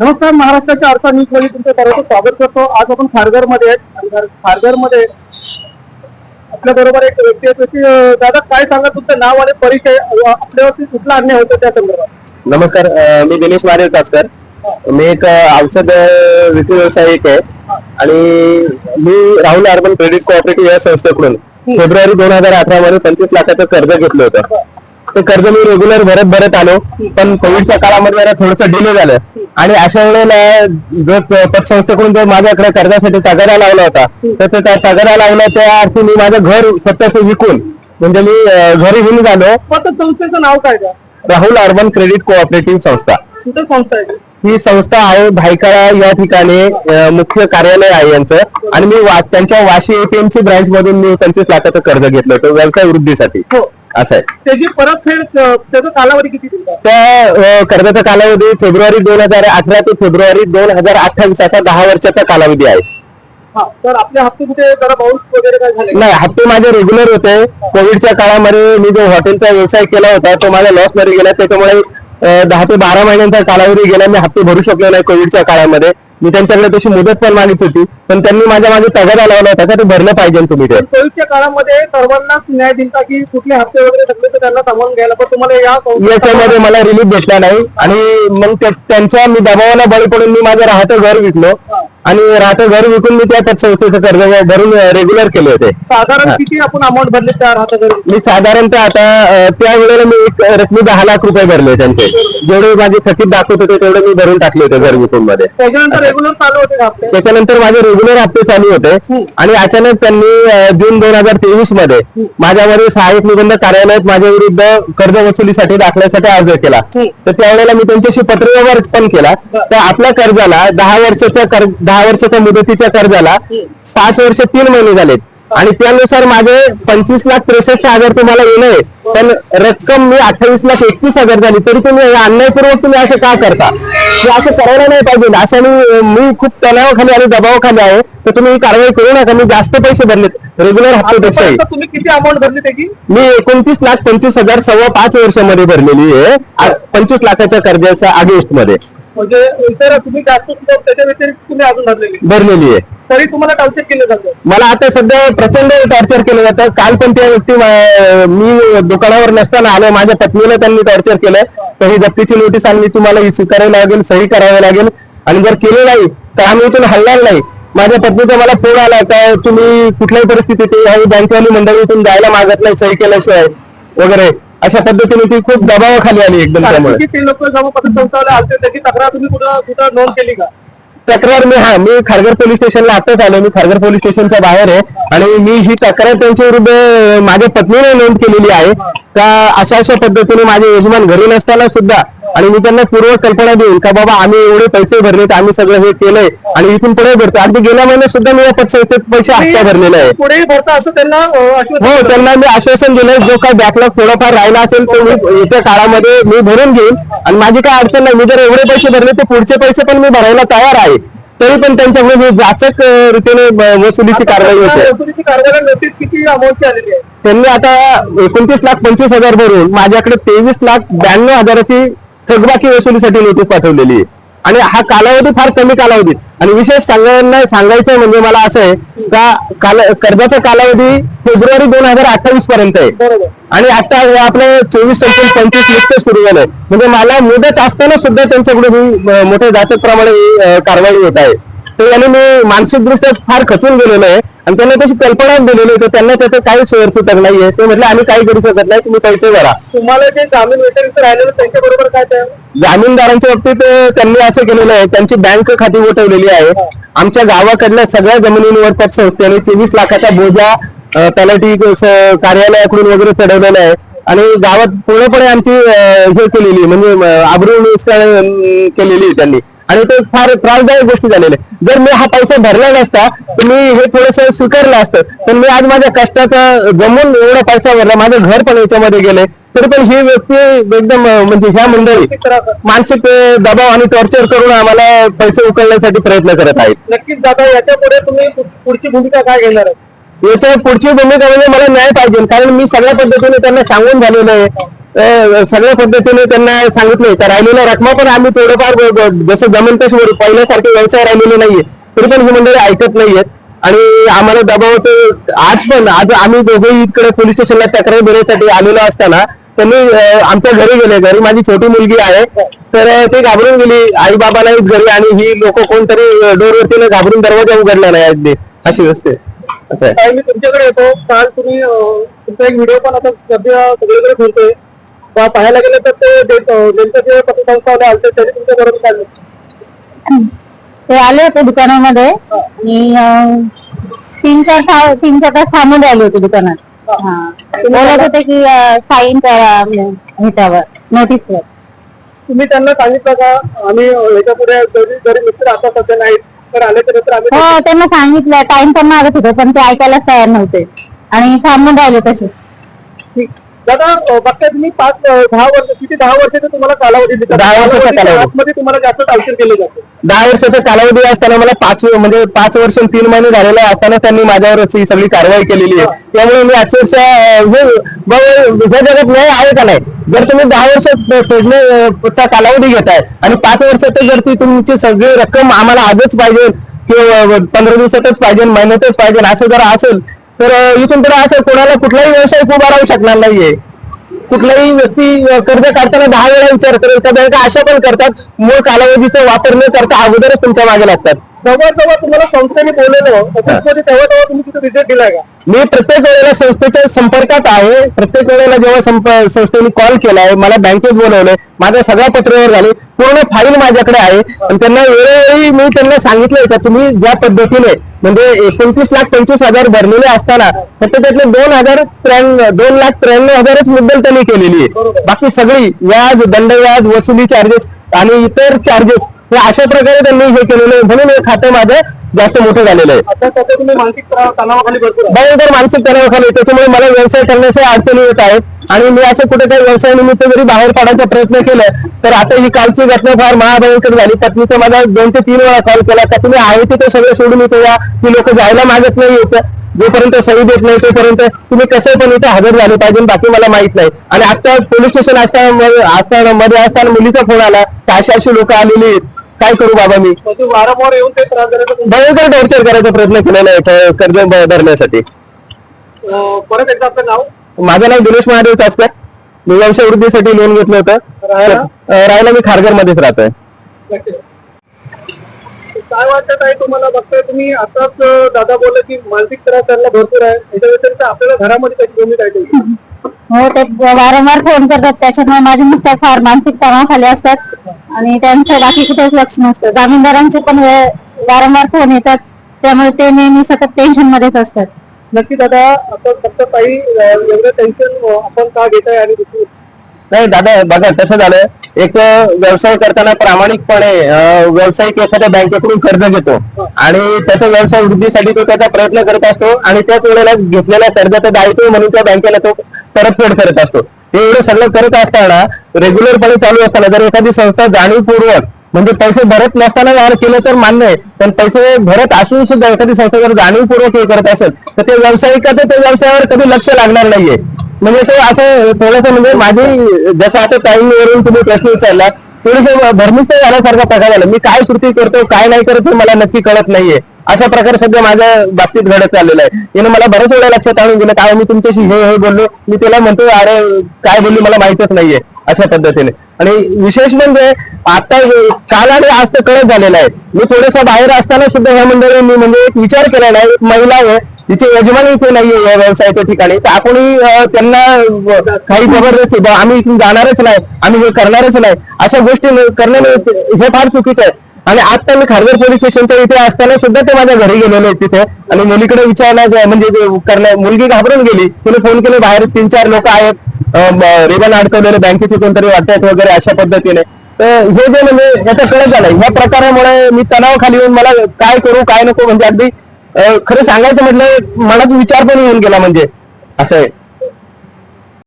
नमस्कार महाराष्ट्राच्या अर्था न्यूजमध्ये तुमचं सर्वांचं स्वागत करतो. आज आपण खारघरमध्ये खारघरमध्ये आपल्या बरोबर एक व्यक्ती आहे. त्याची दादा काय सांगा तुमचं नाव आणि परिचय? आपल्यावरती कुठला अन्याय होतो त्या संदर्भात? नमस्कार अ, मी दिनेश मारे कासकर मी एक अ, औषध अ, विक्री व्यावसायिक आहे. आणि मी राहुल अर्बन क्रेडिट कोऑपरेटिव्ह या संस्थेकडून फेब्रुवारी दोन हजार अठरा मध्ये पंचवीस लाखाचं कर्ज घेतलं होतं. ते कर्ज मी रेग्युलर भरत भरत आलो. पण कोविडच्या काळामध्ये जरा थोडंसं डिले झालं. आणि अशा वेळेला जो पतसंस्थेकडून जो माझ्याकडे कर्जासाठी तगारा लावला होता तर ते त्या तगारा लावला त्या अर्थी मी माझं घर स्वतःच विकून म्हणजे मी घरी घेऊन झालो. पण संस्थेचं नाव काय राहुल अर्बन क्रेडिट कोऑपरेटिव्ह संस्था? ही संस्था आहे भायखळा या ठिकाणी मुख्य कार्यालय आहे यांचं. आणि मी वा- त्यांच्या वाशी एटीएमसी ब्रांच मधून मी पंचवीस लाखाचं कर्ज घेतलं होतं व्यवसाय वृद्धीसाठी. हो. असं आहे. त्याची परतफेड अं, त्याचा कालावधी किती त्या अ, कर्जाचा कालावधी फेब्रुवारी दोन हजार अठरा ते फेब्रुवारी दोन हजार अठ्ठावीस असा दहा वर्षाचा कालावधी आहे. हा तर आपले हप्ते कुठे जरा बाउन्स वगैरे काय झाले का? नाही हप्ते माझे रेग्युलर होते. कोविडच्या काळामध्ये मी जो हॉटेलचा व्यवसाय केला होता तो माझा लॉसमध्ये गेला. त्याच्यामुळे अ, दहा ते बारा महिन्यांचा कालावधी गेला. मी हप्ते भरू शकलो नाही कोविडच्या काळामध्ये. मी त्यांच्याकडे तशी मुदत पण मागित होती पण त्यांनी माझ्या मागे तगादा लावला होता का ते भरलं पाहिजे तुम्ही ते. कोविडच्या काळामध्ये सर्वांनाच न्याय दिलता की कुठले हप्ते वगैरे सगळे तर त्यांना सामावून घ्यायला पण तुम्हाला या याच्यामध्ये मला रिलीफ भेटला नाही. आणि मग त्या- त्यांच्या मी दबावाला बळी पडून मी माझं राहतं घर विकलो. आणि राहतं घर विकून मी त्या पतसंस्थेचं कर्ज भरून रेग्युलर केले होते. साधारण. किती आपण अमाऊंट भरले त्या राहता मी साधारणतः आता अ, त्या वेळेला मी एक रकमी दहा लाख रुपये भरले त्यांचे. जेवढे माझे थकीत दाखवत होते तेवढे मी भरून टाकले होते घर विकून मध्ये. त्याच्यानंतर रेग्युलर चालू होते हप्ते त्याच्यानंतर माझे रेग्युलर हप्ते चालू होते. आणि अचानक त्यांनी अ, जून दोन हजार तेवीसमध्ये माझ्यावर सहाय्यक निबंध कार्यालयात माझ्या विरुद्ध कर्ज वसुलीसाठी दाखल्यासाठी अर्ज केला. तर त्यावेळेला मी त्यांच्याशी पत्रव्यवहार पण केला. तर आपल्या कर्जाला दहा वर्षाच्या कर्ज दहा वर्षाच्या मुदतीच्या कर्जाला पाच वर्ष तीन महिने झालेत. आणि त्यानुसार माझे पंचवीस लाख त्रेसष्ट हजार तुम्हाला येणे पण रक्कम मी अठ्ठावीस लाख एकतीस हजार झाली. तरी तुम्ही हे अन्यायपूर्वक तुम्ही असं का करता? हे असं करायला नाही पाहिजे. अशाने मी खूप तणावाखाली आणि दबावाखाली आहे. तर तुम्ही ही कारवाई करू नका. मी जास्त पैसे भरलेत. रेग्युलर हप्त्यापेक्षाही. तुम्ही किती अमाऊंट भरली त्याची? मी एकोणतीस लाख पंचवीस हजार सव्वा पाच वर्षामध्ये भरलेली आहे. पंचवीस लाखाच्या कर्जाच्या अगेन्स्टमध्ये म्हणजे इतर तुम्ही जास्त त्याच्या व्यतिरिक्त तुम्ही अजून भरलेली. भरलेली आहे. तरी तुम्हाला टावचेक केलं जातं. मला आता सध्या प्रचंड टॉर्चर केलं जातं. काल पण त्या व्यक्ती मा- दुकानावर नसताना आलो. माझ्या पत्नीला त्यांनी टॉर्चर केलं. तर ही जप्तीची नोटीस आणली. तुम्हाला ही स्वीकारावी लागेल सही करावी लागेल. आणि जर केलं नाही तर आम्ही इथून हलणार नाही. माझ्या पत्नीचा मला फोन आला का तुम्ही कुठल्याही परिस्थितीत ही बँकवाली मंडळी इथून जायला मागत नाही सही केल्याशिवाय वगैरे. अशा पद्धतीने ती खूप दबावाखाली आली एकदम त्यामुळे. ते लोक जेव्हा पतसंस्थावाले आलते. त्याची तक्रार तुम्ही कुठं कुठं नोंद केली का? तक्रार मी हा मी खारघर पोलीस स्टेशनला आताच आलो. मी खारघर पोलीस स्टेशनच्या बाहेर आहे. आणि मी ही तक्रार त्यांच्या विरुद्ध माझ्या पत्नीने नोंद केलेली आहे. का अशा अशा पद्धतीने माझे यजमान घरी नसताना सुद्धा आणि मी त्यांना पूर्व कल्पना देईन का बाबा आम्ही एवढे पैसे भरलेत आम्ही सगळं हे केलंय आणि इथून पुढे भरतो. अगदी गेल्या महिन्यात सुद्धा मी या पतसंस्थेत पैसे हप्ता भरलेला आहे पुढे भरता असं त्यांना हो. त्यांना मी आश्वासन दिलं जो काय बॅकलॉग थोडाफार राहिला असेल तो मी येत्या काळामध्ये मी भरून घेईन. आणि माझी काय अडचण नाही. मी जर एवढे पैसे भरले तर पुढचे पैसे पण मी भरायला तयार आहे. तरी पण त्यांच्याकडून ही जाचक रीतीने वसुलीची कारवाई होते. त्यांनी आता एकोणतीस लाख पंचवीस हजार भरून माझ्याकडे तेवीस लाख ब्याण्णव हजाराची थकबाकी वसुलीसाठी नोटीस पाठवलेली आहे. आणि हा कालावधी फार कमी कालावधी. आणि विशेष सांगायला सांगायचं म्हणजे मला असं आहे का काल कर्जाचा कालावधी फेब्रुवारी दोन हजार अठ्ठावीस पर्यंत आहे. आणि आता आपलं चोवीस पंचवीस पंचवीस नुकतं सुरू झालंय. म्हणजे मला मुदत असताना सुद्धा त्यांच्याकडून मोठ्या जाचक प्रमाणे कारवाई होत आहे. तर याने मी मानसिकदृष्ट्या फार खचून गेलेलो आहे. आणि त्यांना तशी कल्पना दिलेली आहे तर त्यांना त्याचं काही सोयरसुतर नाहीये. ते म्हटलं आम्ही काही करू शकत नाही तुम्ही पैसे भरा. तुम्हाला जे जामीन व्यतिरिक्त राहिलेलं त्यांच्या बरोबर काय ते? जामीनदारांच्या बाबतीत अं, त्यांनी असं केलेलं आहे त्यांची बँक खाती उठवलेली आहे. आमच्या गावाकडल्या सगळ्या जमिनींवर पतसंस्थेने चोवीस लाखाचा बोजा तलाठी स- कार्यालयाकडून वगैरे चढवलेला आहे. आणि गावात पूर्णपणे आमची अं, हे केलेली आहे, म्हणजे अं, आबरू नुसकान, अं, केलेली आहे त्यांनी. आणि ते फार त्रासदायक गोष्टी झालेल्या. जर मी हा पैसा भरला नसता तर मी हे थोडस स्वीकारलं असतं पण मी आज माझ्या कष्टाचा जमून एवढा पैसा भरला माझं घर पण याच्यामध्ये गेले तरी पण ही व्यक्ती एकदम म्हणजे ह्या मंडळी? मानसिक दबाव आणि टॉर्चर करून आम्हाला पैसे उकळण्यासाठी प्रयत्न करत आहेत नक्कीच दादा याच्यापुढे तुम्ही पुढची भूमिका काय घेणार आहे याच्या पुढची भूमिका म्हणजे मला न्याय पाहिजे कारण मी सगळ्या पद्धतीने त्यांना सांगून झालेलं आहे सगळ्या पद्धतीने त्यांना सांगितले तर राहिलेल्या रकमा पण आम्ही थोडंफार जसं जमेल तसं पहिल्यासारखे व्यवसाय राहिलेले नाहीये. तरी पण ही मंडळी ऐकत नाहीयेत. आणि आम्हाला दबावाचं आज पण आज आम्ही दोघेही इकडे पोलीस स्टेशनला तक्रार देण्यासाठी आलेलो असताना त्यांनी आमच्या घरी गेले घरी माझी छोटी मुलगी आहे. तर ते घाबरून गेली. आई बाबालाही घरी आणि ही लोक कोणतरी डोरवरतीने घाबरून दरवाजा उघडला नाही अगदी. अशी गोष्ट असं मी तुमच्याकडे येतो. काल तुम्ही तुमचा एक व्हिडिओ पण आता सध्या सगळीकडे फिरतोय. पाहायला गेलं तर ते जे पतसंस्थावाले आले त्याने तुमच्या बरोबर काढले ते आले होते दुकानामध्ये. आणि तीन चार तीन चार तास थांबून राहिले होते दुकानात. हा. बोलत होते की साईन करा ह्याच्यावर नोटीसवर तुम्ही त्यांना सांगितलं का? आम्ही अं, ह्याच्या पुढे जरी जरी मित्र आता सध्या नाहीत तर आले तर आम्ही हो त्यांना सांगितलं. टाइम पण मागत होते पण ते ऐकायलाच तयार नव्हते. आणि थांबून राहिले तसे. ठीक. दादा अं, बघताय तुम्ही पाच दहा वर्ष किती दहा वर्षाचा तुम्हाला कालावधी देतात? दहा वर्षाचा कालावधी. तुम्हाला जास्त टार्चर केलं जातं. दहा वर्षाचा कालावधी असताना मला पाच म्हणजे पाच वर्ष आणि तीन महिने झालेले असताना त्यांनी माझ्यावर सगळी कारवाई केलेली आहे. त्यामुळे मी अक्षरशः अं, हे ब- ह्या जगात न्याय आहे का नाही? जर तुम्ही दहा वर्ष फेडण्याचा कालावधी घेताय आणि पाच वर्षात जर ती तुमची सगळी रक्कम आम्हाला आजच पाहिजे किंवा पंधरा दिवसातच पाहिजे महिन्यातच पाहिजे असं जर असेल तर इथून पुढे असं कोणाला कुठलाही व्यवसाय उभा राहू शकणार नाहीये. कुठलाही व्यक्ती कर्ज काढताना दहा वेळा विचार करेल त्या बँका अशा पण करतात मूळ कालावधीचा वापर न करता अगोदरच तुमच्या मागे लागतात. जेव्हा जेव्हा तुम्हाला संस्थेने बोलवलं ऑफिसमध्ये तेव्हा तेव्हा तुम्ही तिथे रिजेक्ट दिलाय का? मी प्रत्येक वेळेला संस्थेच्या संपर्कात आहे. प्रत्येक वेळेला जेव्हा संप संस्थेने कॉल केलाय मला बँकेत बोलवलंय माझ्या सगळ्या पत्रव्यवहार झाले पूर्ण फाईल माझ्याकडे आहे. आणि त्यांना वेळोवेळी मी त्यांना सांगितलंय का तुम्ही ज्या पद्धतीने म्हणजे एकोणतीस लाख पंचवीस हजार भरलेले असताना फक्त त्यातले दोन हजार त्र्याण्णव दोन लाख त्र्याण्णव हजारच मुद्दल त्यांनी केलेली आहे. बाकी सगळी व्याज दंडव्याज वसुली चार्जेस आणि इतर चार्जेस अशा प्रकारे त्यांनी हे केलेलं आहे. म्हणून हे खातं माझं जास्त मोठं झालेलं आहे. भयंकर मानसिक तणावाखाली. त्याच्यामुळे मला व्यवसाय करण्याचे अडचणी येत आहेत. आणि मी असं कुठे काही व्यवसाय निमित्त जरी बाहेर पडायचा प्रयत्न केला तर आता ही कालची घटना फार महाभयंकर झाली. पत्नीचा माझा दोन ते तीन वेळा कॉल केला. का तुम्ही आहे तिथे सगळं सोडून येतो या? ती लोक जायला मागत नाही येत जोपर्यंत सही देत नाही तोपर्यंत तुम्ही कसे पण इथे हजर झाले पाहिजे बाकी मला माहीत नाही. आणि आता पोलीस स्टेशन असताना असताना मध्ये असताना मुलीचा फोन आला. की अशी अशी लोक आलेली आहेत. काय करू बाबा मी? म्हणजे वारंवार येऊन ते त्रास भयंकर टॉर्चर करायचा प्रयत्न केलेला आहे कर्ज भरण्यासाठी. परत एकदा आपलं नाव? माझं नाव दिनेश महादेव चासकर मी व्यवसाय वृद्धीसाठी लोन घेतलं होतं. राहायला? मी खारघर मध्येच राहतोय. काय वाटत आहे तुम्हाला? बघताय तुम्ही आताच दादा बोलले की मानसिक त्रास त्यांना भरपूर आहे. याच्या व्यतिरिक्त आपल्याला घरामध्ये त्याची भूमिका आहे? हो ते वारंवार फोन करतात. त्याच्यामुळे माझे मिस्टर फार मानसिक तणावाखाली असतात. आणि त्यांचं बाकी कुठेच लक्ष नसतं. जामीनदारांचे पण वे- वारंवार फोन येतात. त्यामुळे ते नेहमी सतत टेन्शन मध्येच असतात. नक्की दादा आपण फक्त काही एवढं टेन्शन आपण का घेत आहे आणि दुसरी? नाही दादा बघा कसं झालं. एक व्यवसाय करताना प्रामाणिकपणे व्यावसायिक एखाद्या बँकेकडून कर्ज घेतो. आणि त्याच्या व्यवसाय वृद्धीसाठी तो त्याचा प्रयत्न करत असतो. आणि त्याच वेळेला घेतलेल्या कर्जाचं दायित्व म्हणून त्या बँकेला तो परतफेड करत असतो. हे एवढं सगळं करत असताना रेग्युलरपणे चालू असताना जर एखादी संस्था जाणीवपूर्वक म्हणजे पैसे भरत नसताना यार केलं तर मान्य आहे. पण पैसे भरत असून सुद्धा एखादी संस्था जर जाणीवपूर्वक हे करत असेल तर ते व्यावसायिकाचं त्या व्यवसायावर कधी लक्ष लागणार नाहीये. म्हणजे ते असं थोडस म्हणजे माझी जसं आता टाइम वरून तुम्ही प्रश्न विचारला थोडीस भरमिष्ट झाल्यासारखा प्रकार झाला. मी काय कृती करतो काय नाही करत हे मला नक्की कळत नाहीये. अशा प्रकारे सध्या माझ्या बाबतीत घडत चाललेलं आहे. तिने मला बऱ्याच वेळा लक्षात आणून दिलं काय मी तुमच्याशी हे हे बोललो मी त्याला म्हणतो अरे काय बोलली मला माहितच नाहीये अशा पद्धतीने. आणि विशेष म्हणजे आता हे काल आणि आज तर कळत झालेलं आहे. मी थोडंसं बाहेर असताना सुद्धा ह्या मंडळी मी म्हणजे एक विचार केलेला आहे एक महिला आहे तिचे यजमान इथे नाहीये या व्यवसायाच्या ठिकाणी. तर आपणही त्यांना काही जबरदस्ती आम्ही इथून जाणारच नाही आम्ही हे करणारच नाही. अशा गोष्टी न- हे फार चुकीचं आहे. आणि आता मी खारघर पोलीस स्टेशनच्या इथे असताना सुद्धा ते माझ्या घरी गेलेले आहेत तिथे. आणि मुलीकडे विचारला म्हणजे करणार करण्या मुलगी घाबरून गेली. तिने फोन केले बाहेर तीन चार लोक आहेत. रिबन अडकवलेले बँकेचे कोणतरी वाटतात वगैरे अशा पद्धतीने. तर हे जे म्हणजे याचा कळत झालं या प्रकारामुळे मी तणावाखाली येऊन मला काय करू काय नको म्हणजे अगदी खरं सांगायचं म्हटलं मनात विचार पण येऊन गेला म्हणजे. असं आहे.